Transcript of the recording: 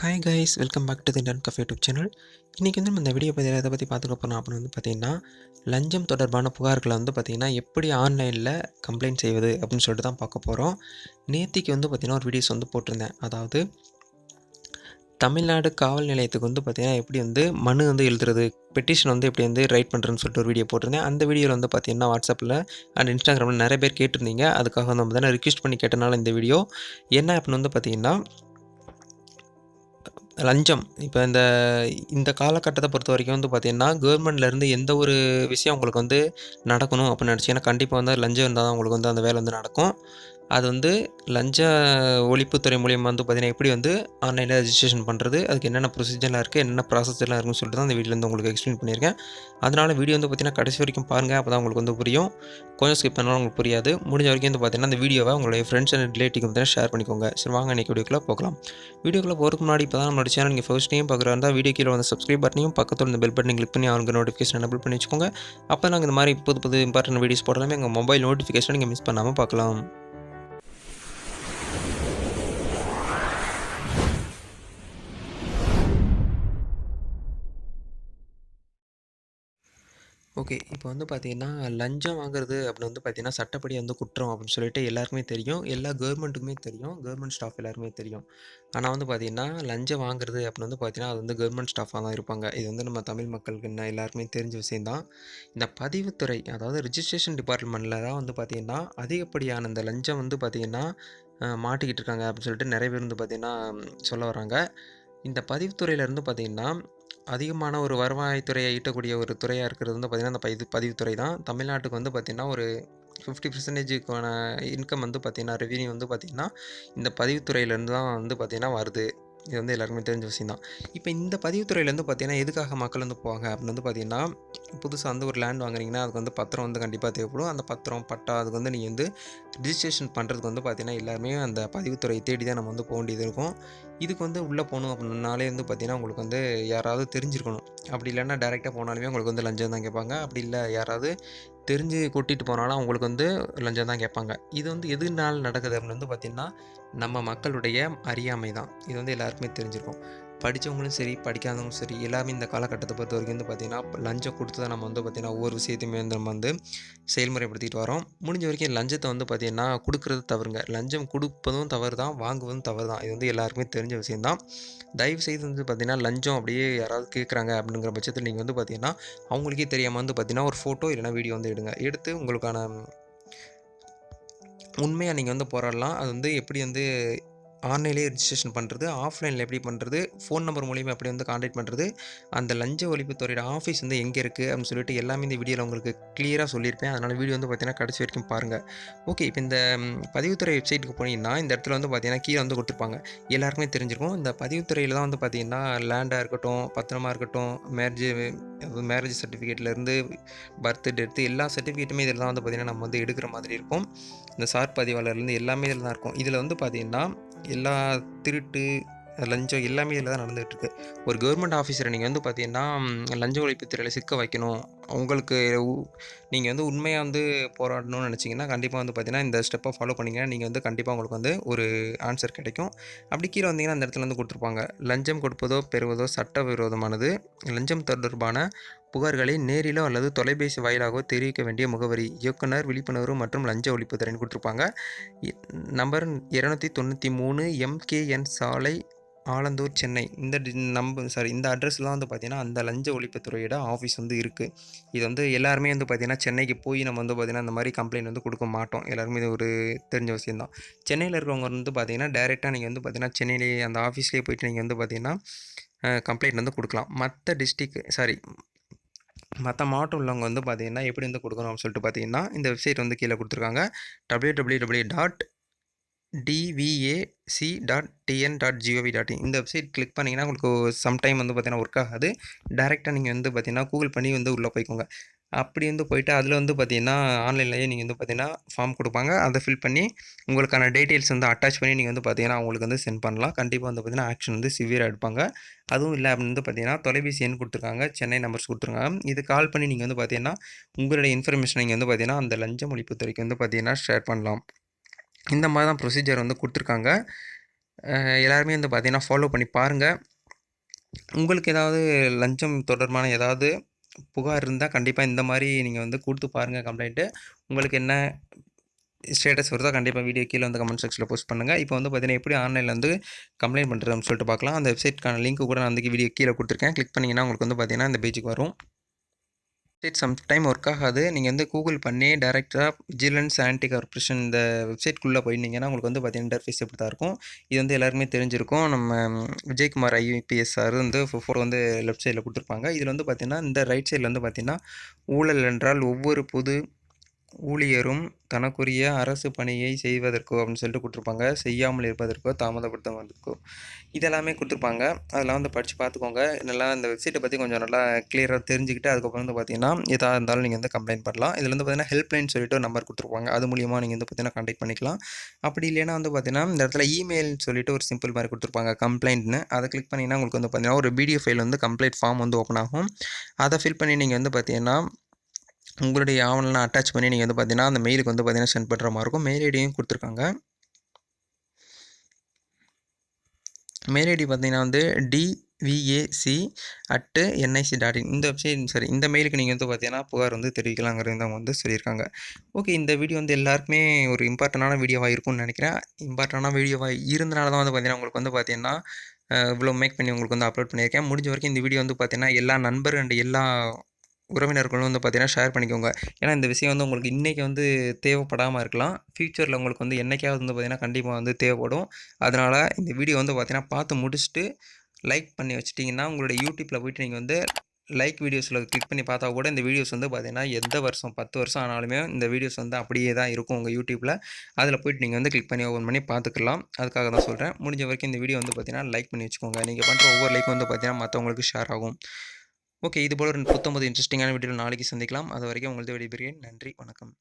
Hi guys welcome back to the ton cafe YouTube channel இன்றைக்கி வந்து நம்ம இந்த வீடியோ பற்றி எதை பற்றி பார்த்துக்க போகிறோம் அப்படின்னு வந்து பார்த்திங்கன்னா லஞ்சம் தொடர்பான புகார்களை வந்து பார்த்திங்கன்னா எப்படி ஆன்லைனில் கம்ப்ளைண்ட் செய்வது அப்படின்னு சொல்லிட்டு தான் பார்க்க போகிறோம் நேத்திக்கு வந்து பார்த்திங்கன்னா ஒரு வீடியோஸ் வந்து போட்டிருந்தேன். அதாவது தமிழ்நாடு காவல் நிலையத்துக்கு வந்து பார்த்திங்கன்னா எப்படி வந்து மனு வந்து எழுதுறது பெட்டிஷன் வந்து எப்படி வந்து ரைட் பண்ணுறதுன்னு சொல்லிட்டு ஒரு வீடியோ போட்டிருந்தேன். அந்த வீடியோவில் வந்து பார்த்திங்கன்னா வாட்ஸ்அப்பில் அண்ட் இன்ஸ்டாகிராமில் நிறைய பேர் கேட்டிருந்தீங்க. அதுக்காக வந்து நம்ம தானே ரிக்வெஸ்ட் பண்ணி கேட்டனால இந்த வீடியோ என்ன அப்படின்னு வந்து பார்த்திங்கன்னா லஞ்சம். இப்போ இந்த இந்த காலகட்டத்தை பொறுத்த வரைக்கும் வந்து பார்த்திங்கன்னா கவர்மெண்ட்லேருந்து எந்த ஒரு விஷயம் உங்களுக்கு வந்து நடக்கணும் அப்படின்னு நினச்சிங்கன்னா கண்டிப்பாக வந்து லஞ்சம் இருந்தால் தான் உங்களுக்கு வந்து அந்த வேலை வந்து நடக்கும். அது வந்து லஞ்ச ஒழிப்புத்துறை மூலியமாக வந்து பார்த்திங்கன்னா எப்படி வந்து ஆன்லைனில் ரெஜிஸ்ட்ரேஷன் பண்ணுறது அதுக்கு என்னென்ன ப்ரொசீஜர்லாம் இருக்குது என்னென்ன ப்ராசஸ்லாம் இருக்குன்னு சொல்லிட்டு தான் அந்த வீடியோ வந்து உங்களுக்கு எக்ஸ்பிளைன் பண்ணியிருக்கேன். அதனால் வீடியோ வந்து பார்த்திங்கன்னா கடைசி வரைக்கும் பாருங்கள் அப்போ தான் உங்களுக்கு வந்து புரியும். கொஞ்சம் ஸ்கிப் பண்ணாலும் உங்களுக்கு புரியாது. முடிஞ்ச வரைக்கும் வந்து பார்த்திங்கன்னா அந்த வீடியோவை உங்களுடைய ஃப்ரெண்ட்ஸ் அண்ட் ரிலேட்டிவ் வந்து ஷேர் பண்ணிக்கோங்க. சரி வாங்க இன்றைக்கி வீடியோக்குள்ளே போகலாம். வீடியோக்குள்ளே போகிறதுக்கு முன்னாடி இப்போ தான் நம்மளோட சேனல் நீங்கள் ஃபர்ஸ்ட் டைம் பார்க்குறா இருந்தால் வீடியோ கீழே வந்து சப்ஸ்கிரைப் பட்டனையும் பக்கத்தில் இந்த பெல் பட்டனை கிளிக் பண்ணி அவங்க நோட்டிஃபிகேஷன் எனபிள் பண்ணி வச்சுக்கோங்க. அப்போ நாங்கள் இந்த மாதிரி புது புது இம்பார்ட்டன்ட் வீடியோஸ் போடலாமே. எங்கள் மொபைல் நோட்டிஃபிகேஷன் நீங்கள் மிஸ் பண்ணாமல் பார்க்கலாம். ஓகே. இப்போ வந்து பார்த்தீங்கன்னா லஞ்சம் வாங்குறது அப்படின்னு வந்து பார்த்திங்கன்னா சட்டப்படி வந்து குற்றம் அப்படின்னு சொல்லிட்டு எல்லாருக்குமே தெரியும். எல்லா கவர்மெண்ட்டுக்குமே தெரியும். கவர்மெண்ட் ஸ்டாஃப் எல்லாருமே தெரியும். ஆனால் வந்து பார்த்திங்கன்னா லஞ்சம் வாங்குறது அப்படின்னு வந்து பார்த்திங்கன்னா அது வந்து கவர்மெண்ட் ஸ்டாஃபாக தான் இருப்பாங்க. இது வந்து நம்ம தமிழ் மக்களுக்கு என்ன எல்லாருக்குமே தெரிஞ்ச விஷயந்தான் இந்த பதிவுத்துறை அதாவது ரிஜிஸ்ட்ரேஷன் டிபார்ட்மெண்ட்டில் தான் வந்து பார்த்தீங்கன்னா அதிகப்படியான இந்த லஞ்சம் வந்து பார்த்திங்கன்னா மாட்டிக்கிட்டு இருக்காங்க அப்படின்னு சொல்லிட்டு நிறைய பேர் வந்து பார்த்திங்கன்னா சொல்ல வராங்க. இந்த பதிவுத்துறையிலேருந்து பார்த்தீங்கன்னா அதிகமான ஒரு வருவாய்த்துறையை ஈட்டக்கூடிய ஒரு துறையாக இருக்கிறது வந்து பார்த்திங்கன்னா அந்த பதிவு பதிவுத்துறை தான். தமிழ்நாட்டுக்கு வந்து பார்த்திங்கன்னா ஒரு ஃபிஃப்டி பர்சன்டேஜுக்கான இன்கம் வந்து பார்த்திங்கன்னா ரெவென்யூ வந்து பார்த்திங்கன்னா இந்த பதிவுத்துறையிலேருந்து தான் வந்து பார்த்திங்கன்னா வருது. இது வந்து எல்லாருக்குமே தெரிஞ்ச விஷயம் தான். இப்போ இந்த பதிவுத்துறையிலேருந்து பார்த்திங்கன்னா எதுக்காக மக்கள் வந்து போவாங்க அப்படின்னு வந்து பார்த்தீங்கன்னா புதுசாக வந்து ஒரு லேண்ட் வாங்குறீங்கன்னா அதுக்கு வந்து பத்திரம் வந்து கண்டிப்பாக தேவைப்படும். அந்த பத்திரம் பட்டா அதுக்கு வந்து நீங்கள் வந்து ரிஜிஸ்ட்ரேஷன் பண்ணுறதுக்கு வந்து பார்த்தீங்கன்னா எல்லாருமே அந்த பதிவுத்துறையை தேடி தான் நம்ம வந்து போக வேண்டியது இருக்கும். இதுக்கு வந்து உள்ளே போகணும் அப்படின்னாலே வந்து பார்த்தீங்கன்னா உங்களுக்கு வந்து யாராவது தெரிஞ்சிருக்கணும். அப்படி இல்லைன்னா டேரெக்டாக போனாலுமே உங்களுக்கு வந்து லஞ்சம் தான் கேட்பாங்க. அப்படி இல்லை யாராவது தெரிஞ்சு கூட்டிகிட்டு போனாலும் அவங்களுக்கு வந்து லஞ்சம் தான் கேட்பாங்க. இது வந்து எதுனால நடக்குது அப்படின்னு வந்து பார்த்திங்கன்னா நம்ம மக்களுடைய அறியாமை தான் இது வந்து எல்லாருக்குமே தெரிஞ்சிருக்கும். படித்தவங்களும் சரி படிக்காதவங்களும் சரி எல்லாமே இந்த காலகட்டத்தை பொறுத்த வரைக்கும் வந்து பார்த்திங்கன்னா லஞ்சம் கொடுத்து தான் நம்ம வந்து பார்த்திங்கன்னா ஒவ்வொரு விஷயத்தையுமே வந்து நம்ம வந்து செயல்முறைப்படுத்திட்டு வரோம். முடிஞ்ச வரைக்கும் லஞ்சத்தை வந்து பார்த்திங்கன்னா கொடுக்குறது தவறுங்க. லஞ்சம் கொடுப்பதும் தவறு தான் வாங்குவதும் தவறு தான் இது வந்து எல்லாருக்குமே தெரிஞ்ச விஷயந்தான் தயவு செய்து வந்து பார்த்திங்கன்னா லஞ்சம் அப்படியே யாராவது கேட்குறாங்க அப்படிங்கிற பட்சத்தில் நீங்கள் வந்து பார்த்திங்கன்னா அவங்களுக்கே தெரியாமல் வந்து பார்த்திங்கன்னா ஒரு ஃபோட்டோ இல்லைனா வீடியோ வந்து எடுங்க. எடுத்து உங்களுக்கான உண்மையாக நீங்கள் வந்து போராடலாம். அது வந்து எப்படி வந்து ஆன்லைன்லேயே ரிஜிஸ்ட்ரேஷன் பண்ணுறது ஆஃப்லைனில் எப்படி பண்ணுறது ஃபோன் நம்பர் மூலிமா எப்படி வந்து காண்டாக்ட் பண்ணுறது அந்த லஞ்ச ஒழிப்புத்துறையோட ஆஃபீஸ் வந்து எங்கே இருக்குது அப்படின்னு சொல்லிட்டு எல்லாமே இந்த வீடியோவில் உங்களுக்கு கிளியராக சொல்லியிருப்பேன். அதனால் வீடியோ வந்து பார்த்திங்கன்னா கடைசி வரைக்கும் பாருங்கள் ஓகே இப்போ இந்த பதிவுத்துறை வெப்சைட்டுக்கு போனீங்கன்னா இந்த இடத்துல வந்து பார்த்திங்கன்னா கீழே வந்து கொடுத்துருப்பாங்க. எல்லாருக்குமே தெரிஞ்சிருக்கும். இந்த பதிவுத்துறையில் தான் வந்து பார்த்திங்கன்னா லேண்டாக இருக்கட்டும் பத்திரமா இருக்கட்டும் மேரேஜ் மேரேஜ் சர்டிஃபிகேட்லேருந்து பர்த் டெத்து எல்லா சர்டிஃபிகேட்டுமே இதில் தான் வந்து பார்த்திங்கன்னா நம்ம வந்து எடுக்கிற மாதிரி இருக்கும். இந்த சார் பதிவாளர்லேருந்து எல்லாமே இதில் தான் இருக்கும். இதில் வந்து பார்த்திங்கன்னா எல்லா திருட்டு லஞ்சம் எல்லாமே இதில் தான் நடந்துகிட்ருக்கு. ஒரு கவர்மெண்ட் ஆஃபீஸரை நீங்கள் வந்து பார்த்தீங்கன்னா லஞ்ச ஒழிப்பு துறையில் சிக்க வைக்கணும். உங்களுக்கு நீங்கள் வந்து உண்மையாக வந்து போராடணும்னு நினச்சிங்கன்னா கண்டிப்பாக வந்து பார்த்தீங்கன்னா இந்த ஸ்டெப்பை ஃபாலோ பண்ணிங்கன்னா நீங்கள் வந்து கண்டிப்பாக உங்களுக்கு வந்து ஒரு ஆன்சர் கிடைக்கும். அப்படி கீழே வந்தீங்கன்னா அந்த இடத்துல வந்து கொடுத்துருப்பாங்க. லஞ்சம் கொடுப்பதோ பெறுவதோ சட்டவிரோதமானது. லஞ்சம் தொடர்பான புகார்களை நேரிலோ அல்லது தொலைபேசி வாயிலாகவோ தெரிவிக்க வேண்டிய முகவரி இயக்குனர் விழிப்புணர்வு மற்றும் லஞ்ச ஒழிப்புத்துறைன்னு கொடுத்துருப்பாங்க. நம்பர் இரநூத்தி தொண்ணூற்றி மூணு எம்கேஎன் சாலை ஆலந்தூர் சென்னை. இந்த நம்பர் சாரி இந்த அட்ரஸ்லாம் வந்து பார்த்தீங்கன்னா அந்த லஞ்ச ஒழிப்புத்துறையோட ஆஃபீஸ் வந்து இருக்குது இது வந்து எல்லாருமே வந்து பார்த்திங்கன்னா சென்னைக்கு போய் நம்ம வந்து பார்த்திங்கன்னா இந்த மாதிரி கம்ப்ளைண்ட் வந்து கொடுக்க மாட்டோம். எல்லாருமே இது ஒரு தெரிஞ்ச விஷயம்தான் சென்னையில் இருக்கிறவங்க வந்து பார்த்தீங்கன்னா டேரெக்டாக நீங்கள் வந்து பார்த்தீங்கன்னா சென்னையிலேயே அந்த ஆஃபீஸ்லேயே போயிட்டு நீங்கள் வந்து பார்த்திங்கன்னா கம்ப்ளைண்ட் வந்து கொடுக்கலாம். மற்ற டிஸ்ட்ரிக் சாரி மற்ற மாவட்டம் உள்ளவங்க வந்து பார்த்தீங்கன்னா எப்படி வந்து கொடுக்கணும் அப்படின்னு சொல்லிட்டு பார்த்தீங்கன்னா இந்த வெப்சைட் வந்து கீழே கொடுத்துருக்காங்க. W W W dot TVAC dot TN dot GOV dot இந்த வெப்சைட் கிளிக் பண்ணிங்கன்னா உங்களுக்கு சம்டைம் வந்து பார்த்தீங்கன்னா ஒர்க் ஆகாது. டேரெக்டாக நீங்கள் வந்து பார்த்தீங்கன்னா கூகுள் பண்ணி வந்து உள்ளே போய்க்கோங்க. அப்படி வந்து போயிட்டு அதில் வந்து பார்த்தீங்கன்னா ஆன்லைன்லேயே நீங்கள் வந்து பார்த்தீங்கன்னா ஃபார்ம் கொடுப்பாங்க. அதை ஃபில் பண்ணி உங்களுக்கான டீட்டெயில்ஸ் வந்து அட்டாச் பண்ணி நீங்கள் வந்து பார்த்தீங்கன்னா அவங்களுக்கு வந்து சென்ட் பண்ணலாம். கண்டிப்பாக வந்து பார்த்தீங்கன்னா ஆக்ஷன் வந்து சிவியராக எடுப்பாங்க. அதுவும் இல்லை அப்படின்னு வந்து பார்த்தீங்கன்னா தொலைபேசி எண் கொடுத்துருக்காங்க சென்னை நம்பர்ஸ் கொடுத்துருக்காங்க. இது கால் பண்ணி நீங்கள் வந்து பார்த்தீங்கன்னா உங்களுடைய இன்ஃபர்மேஷன் நீங்கள் வந்து பார்த்தீங்கன்னா அந்த லஞ்ச ஒழிப்புத்துறைக்கு வந்து பார்த்தீங்கன்னா ஷேர் பண்ணலாம். இந்த மாதிரி தான் ப்ரொசீஜர் வந்து கொடுத்துருக்காங்க. எல்லாருமே வந்து பார்த்தீங்கன்னா ஃபாலோ பண்ணி பாருங்கள் உங்களுக்கு ஏதாவது லஞ்சம் தொடர்பான ஏதாவது புகார் இருந்தால் கண்டிப்பாக இந்த மாதிரி நீங்கள் வந்து கொடுத்து பாருங்கள் கம்ப்ளைண்ட்டு உங்களுக்கு என்ன ஸ்டேட்டஸ் வருதோ கண்டிப்பாக வீடியோ கீழே வந்து கமெண்ட் செக்ஷனில் போஸ்ட் பண்ணுங்கள் இப்போ வந்து பார்த்தீங்கன்னா எப்படி ஆன்லைனில் வந்து கம்ப்ளைண்ட் பண்ணுறதுன்னு சொல்லிட்டு பார்க்கலாம் அந்த வெப்சைட்க்கான லிங்க் கூட நான் வந்து வீடியோ கீழே கொடுத்துருக்கேன். கிளிக் பண்ணிங்கன்னா உங்களுக்கு வந்து பார்த்தீங்கன்னா இந்த பேஜுக்கு வரும். வெப்சைட் சம்டைம் ஒர்க் ஆகாது. நீங்கள் வந்து கூகுள் பண்ணி டேரெக்டாக விஜிலன்ஸ் ஆன்டி கார்பரேஷன் இந்த வெப்சைட்குள்ளே போயிருந்தீங்கன்னா உங்களுக்கு வந்து பார்த்தீங்கன்னா இன்டர்ஃபேஸ் இப்படி தான் இருக்கும். இது வந்து எல்லாருமே தெரிஞ்சிருக்கும். நம்ம விஜயகுமார் ஐபிஎஸ் சார் வந்து ஃபோர் வந்து லெஃப்ட் சைடில் கொடுத்துருப்பாங்க. இதில் வந்து பார்த்தீங்கன்னா இந்த ரைட் சைடில் வந்து பார்த்தீங்கன்னா ஊழல் என்றால் ஒவ்வொரு புது ஊழியரும் தனக்குரிய அரசு பணியை செய்வதற்கோ அப்படின்னு சொல்லிட்டு கொடுத்துருப்பாங்க. செய்யாமல் இருப்பதற்கோ தாமதப்படுத்துவதற்கோ இதெல்லாமே கொடுத்துருப்பாங்க. அதெல்லாம் வந்து படித்து பார்த்துக்கோங்க. நல்லா இந்த வெப்சைட்டை பற்றி கொஞ்சம் நல்லா கிளியராக தெரிஞ்சுக்கிட்டு அதுக்கப்புறம் வந்து பார்த்தீங்கன்னா எதாக இருந்தாலும் நீங்கள் வந்து கம்ப்ளைண்ட் பண்ணலாம். இதில் வந்து பார்த்தீங்கன்னா ஹெல்ப்லைன் சொல்லிட்டு ஒரு நம்பர் கொடுத்துருப்பாங்க. அது மூலியமாக நீங்கள் வந்து பார்த்தீங்கன்னா கான்டாக்ட் பண்ணிக்கலாம். அப்படி இல்லைன்னா வந்து பார்த்தீங்கன்னா இந்த இடத்துல இமெயில் சொல்லிட்டு ஒரு சிம்பிள் மாதிரி கொடுத்துருப்பாங்க. கம்ப்ளைண்ட்னு அதை கிளிக் பண்ணிங்கன்னா உங்களுக்கு வந்து பார்த்தீங்கன்னா ஒரு பிடிஎஃப் ஃபைல் வந்து கம்ப்ளைண்ட் ஃபார்ம் வந்து ஓப்பன் ஆகும். அதை ஃபில் பண்ணி நீங்கள் வந்து பார்த்தீங்கன்னா உங்களுடைய ஆவணம்லாம் அட்டாச் பண்ணி நீங்கள் வந்து பார்த்தீங்கன்னா அந்த மெயிலுக்கு வந்து பார்த்தீங்கன்னா சென்ட் பண்ணுற மாதிரி இருக்கும். மெயில் ஐடியும் கொடுத்துருக்காங்க. மெயில் ஐடி பார்த்தீங்கன்னா வந்து TVAC at NIC dot in இந்த வெப்சைட் சரி இந்த மெயிலுக்கு நீங்கள் வந்து பார்த்தீங்கன்னா புகார் வந்து தெரிவிக்கலாங்கிறது அவங்க வந்து சொல்லியிருக்காங்க. ஓகே இந்த வீடியோ வந்து எல்லாருக்குமே ஒரு இம்பார்ட்டண்டான வீடியோவாக இருக்கும்னு நினைக்கிறேன். இம்பார்ட்டண்டான வீடியோவாக இருந்தனால தான் வந்து பார்த்தீங்கன்னா உங்களுக்கு வந்து பார்த்தீங்கன்னா இவ்வளோ மேக் பண்ணி உங்களுக்கு வந்து அப்லோட் பண்ணியிருக்கேன். முடிஞ்ச வரைக்கும் இந்த வீடியோ வந்து பார்த்தீங்கன்னா எல்லா நண்பர் அண்ட் எல்லா உறவினர்களும் வந்து பார்த்தீங்கன்னா ஷேர் பண்ணிக்கோங்க. ஏன்னா இந்த விஷயம் வந்து உங்களுக்கு இன்றைக்கி வந்து தேவைப்படாமல் இருக்கலாம். ஃப்யூச்சரில் உங்களுக்கு வந்து என்றைக்காவது வந்து பார்த்திங்கன்னா கண்டிப்பாக வந்து தேவைப்படும். அதனால் இந்த வீடியோ வந்து பார்த்திங்கன்னா பார்த்து முடிச்சுட்டு லைக் பண்ணி வச்சிட்டிங்கன்னா உங்களுடைய யூடியூப்பில் போய்ட்டு நீங்கள் வந்து லைக் வீடியோஸில் கிளிக் பண்ணி பார்த்தா கூட இந்த வீடியோஸ் வந்து பார்த்திங்கன்னா எந்த வருஷம் பத்து வருஷம் ஆனாலுமே இந்த வீடியோஸ் வந்து அப்படியே தான் இருக்கும் உங்கள் யூடியூப்பில் அதில் போய்ட்டு நீங்கள் வந்து கிளிக் பண்ணி ஓப்பன் பண்ணி பார்த்துக்கலாம். அதுக்காக தான் சொல்கிறேன் முடிஞ்ச வரைக்கும் இந்த வீடியோ வந்து பார்த்திங்கன்னா லைக் பண்ணி வச்சுக்கோங்க. நீங்கள் பண்ணுற ஒவ்வொரு லைக் வந்து பார்த்திங்கன்னா மற்றவங்களுக்கு ஷேர் ஆகும். ஓகே இது போல் ஒரு புத்தம்பது இன்ட்ரெஸ்டிங்கான வீடியோ நாளைக்கு சந்திக்கலாம். அது வரைக்கும் உங்களது விடைபெறுகிறேன். நன்றி வணக்கம்.